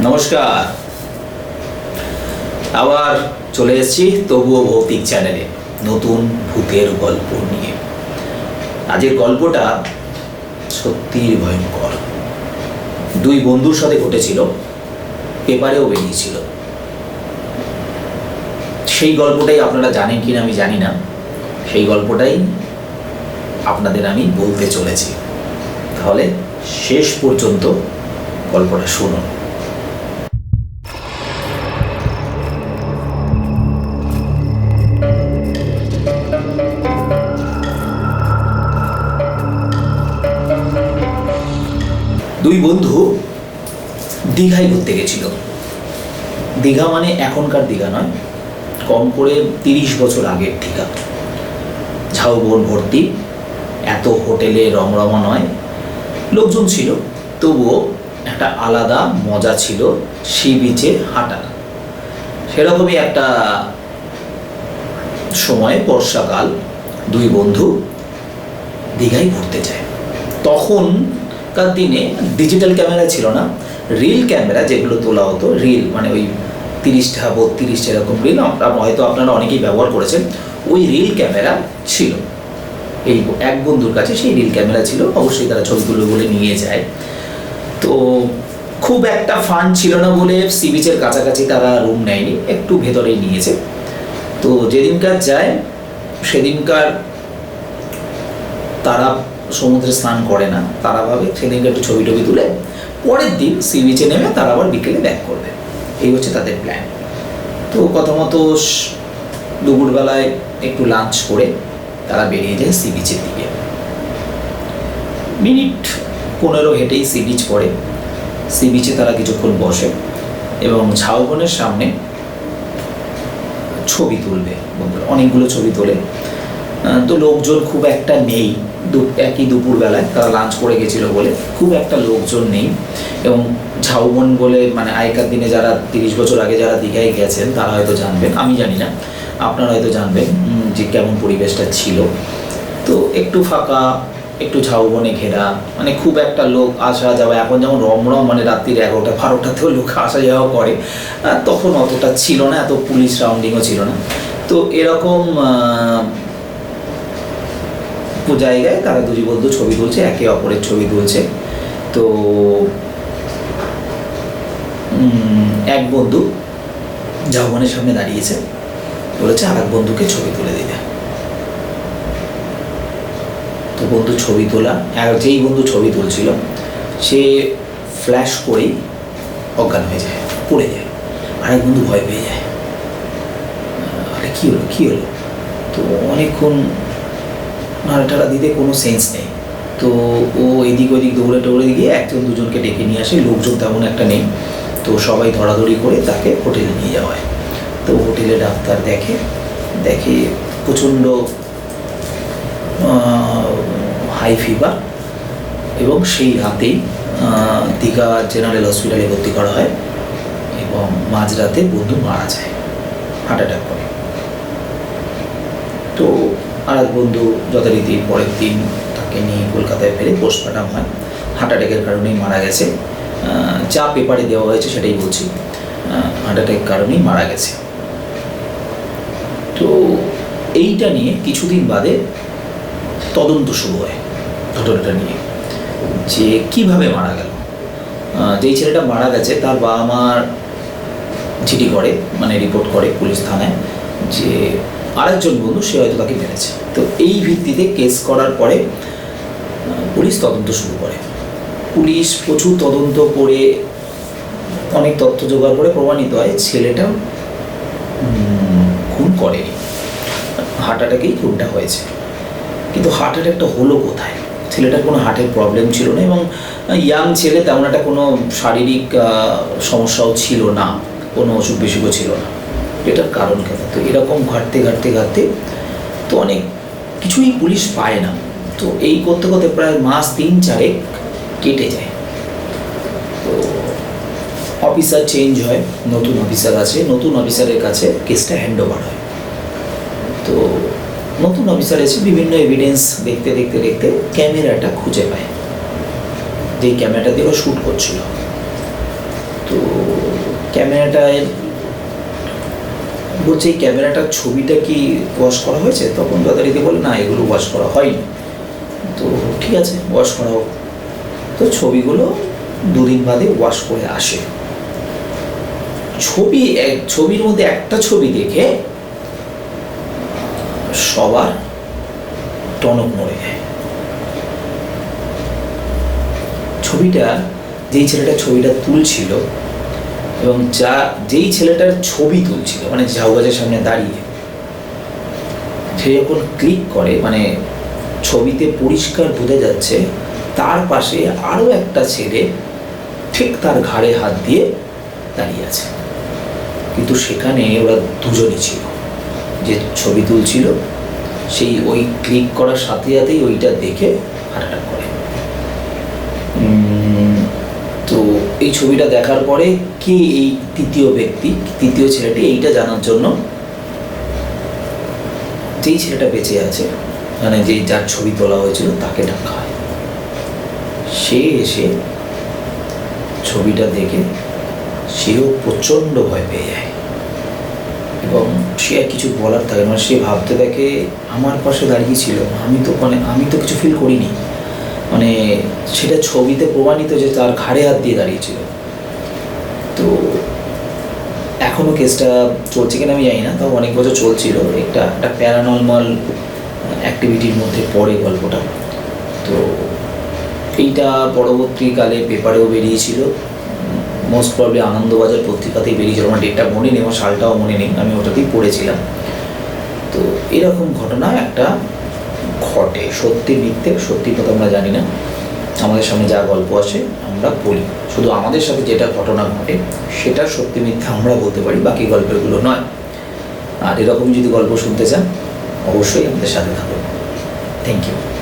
নমস্কার। আবার চলে এসেছি তবুও ভৌতিক চ্যানেলে নতুন ভূতের গল্প নিয়ে। আজের গল্পটা সত্যিই ভয়ঙ্কর। দুই বন্ধুর সাথে ঘটেছিল, পেপারেও বেরিয়েছিল। সেই গল্পটাই আপনারা জানেন কিনা আমি জানি না। সেই গল্পটাই আপনাদের আমি বলতে চলেছি। তাহলে শেষ পর্যন্ত গল্পটা শুনুন। দুই বন্ধু দীঘায় ঘুরতে গেছিল। দীঘা মানে এখনকার দীঘা নয়, কম করে তিরিশ বছর আগের দীঘা। ঝাউবন ভর্তি, এত হোটেলে রমরমা নয়। লোকজন ছিল, তবুও একটা আলাদা মজা ছিল সি বিচে হাঁটা। সেরকমই একটা সময়, বর্ষাকাল, দুই বন্ধু দীঘায় ঘুরতে যায়। তখনকার দিনে ডিজিটাল ক্যামেরা ছিল না। রিল ক্যামেরা যেগুলো তোলা হতো রিল মানে ওই তিরিশটা, বত্রিশটা এরকম রিল হয়তো আপনারা অনেকেই ব্যবহার করেছেন, ওই রিল ক্যামেরা ছিল। এই এক বন্ধুর কাছে সেই রিল ক্যামেরা ছিল, অবশ্যই তারা ছবিগুলো বলে নিয়ে যায়। তো খুব একটা ফান্ড ছিল না বলে সি বিচের কাছাকাছি তারা রুম নেয়নি, একটু ভেতরেই নিয়েছে। তো যেদিনকার যায়, সেদিনকার তারা সমুদ্রে স্নান করে না। তারা ভাবে সেদিনকে একটু ছবি টবি তুলে পরের দিন সি বিচে নেমে তারা আবার বিকেলে ব্যাক করবে। এই হচ্ছে তাদের প্ল্যান তো কথা মতো দুপুরবেলায় একটু লাঞ্চ করে তারা বেরিয়ে যায় সি বিচের দিকে। মিনিট পনেরো হেঁটেই সি বিচ পড়ে। সি বিচে তারা কিছুক্ষণ বসে এবং ঝাউবনের সামনে ছবি তুলবে বন্ধুরা। অনেকগুলো ছবি তোলে। তো লোকজন খুব একটা নেই। একই দুপুরবেলায় তারা লাঞ্চ করে গেছিল বলে। খুব একটা লোকজন নেই এবং ঝাউবন বলে মানে আগেকার দিনে যারা তিরিশ বছর আগে যারা দীঘায় গেছেন, তারা হয়তো জানবেন। আমি জানি না, আপনারা হয়তো জানবেন যে কেমন পরিবেশটা ছিল। তো একটু ফাঁকা, একটু ঝাউবনে ঘেরা মানে খুব একটা লোক আসা যাওয়া, এখন যেমন রমরম মানে রাত্রির এগারোটা, বারোটাতেও লোক আসা যাওয়া করে তখন অতটা ছিল না, এত পুলিশ রাউন্ডিংও ছিল না। তো এরকম জায়গায় তারা দুজি বন্ধু ছবি তুলছে, একে অপরের ছবি তুলছে। তো এক বন্ধু ঝাউবনের সামনে দাঁড়িয়েছে, বলেছে আর বন্ধুকে ছবি তুলে দিতে। তো বন্ধু ছবি তোলা, আর যেই বন্ধু ছবি তুলছিল, সে ফ্ল্যাশ করেই অজ্ঞান হয়ে যায়, পড়ে যায়। আরেক বন্ধু ভয় পেয়ে যায়। আরে কী হলো কী হলো? তো অনেকক্ষণ নাড়াটাড়া দিতে কোনো সেন্স নেই। তো ও এদিক ওদিক দৌড়ে টৌড়ে গিয়ে একজন দুজনকে ডেকে নিয়ে আসে, লোকজন তেমন একটা নেই। তো সবাই ধরাধরি করে তাকে হোটেলে নিয়ে যাওয়া হয়। তো হোটেলে ডাক্তার দেখে দেখে প্রচণ্ড হাই ফিভার এবং সেই রাতেই দীঘা জেনারেল হসপিটালে ভর্তি করা হয় এবং মাঝরাতে বন্ধু মারা যায় হার্ট অ্যাটাক করে। তো আর এক বন্ধু যথারীতি পরের দিন তাকে নিয়ে কলকাতায় ফেরে পোস্টমর্টম হয়। হার্ট অ্যাটাকের কারণেই মারা গেছে। যা পেপারে দেওয়া হয়েছে সেটাই বলছি। হার্ট অ্যাটাকের কারণেই মারা গেছে। তো এইটা নিয়ে কিছুদিন বাদে তদন্ত শুরু হয় ঘটনাটা নিয়ে। যে কীভাবে মারা গেল। যেই ছেলেটা মারা গেছে তার বাবা মার চিঠি করে মানে রিপোর্ট করে পুলিশ থানায় যে আরেকজন বন্ধু, সে হয়তো তাকে মেরেছে। তো এই ভিত্তিতে কেস করার পরে পুলিশ তদন্ত শুরু করে। পুলিশ প্রচুর তদন্ত করে, অনেক তথ্য জোগাড় করে প্রমাণিত হয় ছেলেটা খুন করেনি। হার্ট অ্যাটাকেই খুনটা হয়েছে। কিন্তু হার্ট অ্যাটাকটা হলো কোথায়? ছেলেটার কোনো হার্টের প্রবলেম ছিল না এবং ইয়াং ছেলে তেমন একটা কোনো শারীরিক সমস্যাও ছিল না, কোনো অসুখ বিসুখও ছিল না। এটার কারণ কেন তো এরকম ঘাটতে ঘাটতে ঘাটতে, তো অনেক কিছুই পুলিশ পায় না। তো এই করতে করতে প্রায় মাস তিন চারেক কেটে যায়। তো অফিসার চেঞ্জ হয়, নতুন অফিসার আছে, নতুন অফিসারের কাছে কেসটা হ্যান্ড ওভার হয়। তো নতুন অফিসার এসে বিভিন্ন এভিডেন্স দেখতে দেখতে দেখতে ক্যামেরাটা খুঁজে পায়। যে ক্যামেরাটা দিয়ে ও শ্যুট করছিল। তো ক্যামেরাটায় বলছে, এই ক্যামেরাটার ছবিটা কি ওয়াশ করা হয়েছে? তখন দাদারিদি বলে, না, এগুলো ওয়াশ করা হয়নি। তো ঠিক আছে ওয়াশ করা হোক। তো ছবিগুলো দুদিন বাদে ওয়াশ করে আসে। ছবি ছবির মধ্যে একটা ছবি দেখে সবার টনক মরে যায়। ছবিটা, যেই ছেলেটা ছবিটা তুলছিল এবং যা, যেই ছেলেটার ছবি তুলছিল মানে ঝাউগাছের সামনে দাঁড়িয়ে, সে যখন ক্লিক করে মানে ছবিতে পরিষ্কার বোঝা যাচ্ছে, তার পাশে আরও একটা ছেলে ঠিক তার ঘাড়ে হাত দিয়ে দাঁড়িয়ে আছে। কিন্তু সেখানে ওরা দুজনই ছিল। যে ছবি তুলছিল, সেই ওই ক্লিক করার সাথে সাথেই ওইটা দেখে হার্ট করে উম, তো এই ছবিটা দেখার পরে কে এই তৃতীয় ব্যক্তি, তৃতীয় ছেলেটি এইটা জানার জন্য যেই ছেলেটা বেঁচে আছে মানে যেই যার ছবি তোলা হয়েছিল তাকে ডাকা হয়। সে এসে ছবিটা দেখে সেও প্রচণ্ড ভয় পেয়ে যায়। এবং সে আর কিছু বলার থাকে না মানে সে ভাবতে থাকে, আমার পাশে দাঁড়িয়ে ছিল, আমি তো মানে আমি তো কিছু ফিল করিনি। মানে সেটা ছবিতে প্রমাণিত যে তার ঘাড়ে হাত দিয়ে দাঁড়িয়েছিল। তো এখনও কেসটা চলছে কিনা আমি জানি না তাও অনেক বছর চলছিল। একটা একটা প্যারানর্মাল অ্যাক্টিভিটির মধ্যে পড়ে গল্পটা। তো এইটা পরবর্তীকালে পেপারেও বেরিয়েছিল। মোস্ট প্রবলি আনন্দবাজার পত্রিকাতেই বেরিয়েছিল। আমার ডেটটা মনে নেই, আমার সালটাও মনে নেই। আমি ওটাতেই পড়েছিলাম। তো এরকম ঘটনা একটা ঘটে। সত্যি মিথ্যে সত্যি কথা আমরা জানি না। আমাদের সামনে যা গল্প আছে, আমরা বলি। শুধু আমাদের সাথে যেটা ঘটনা ঘটে, সেটা সত্যি মিথ্যা আমরা বলতে পারি, বাকি গল্পগুলো নয়। আর এরকম যদি গল্প শুনতে চান, অবশ্যই আমাদের সাথে থাকুন। Thank you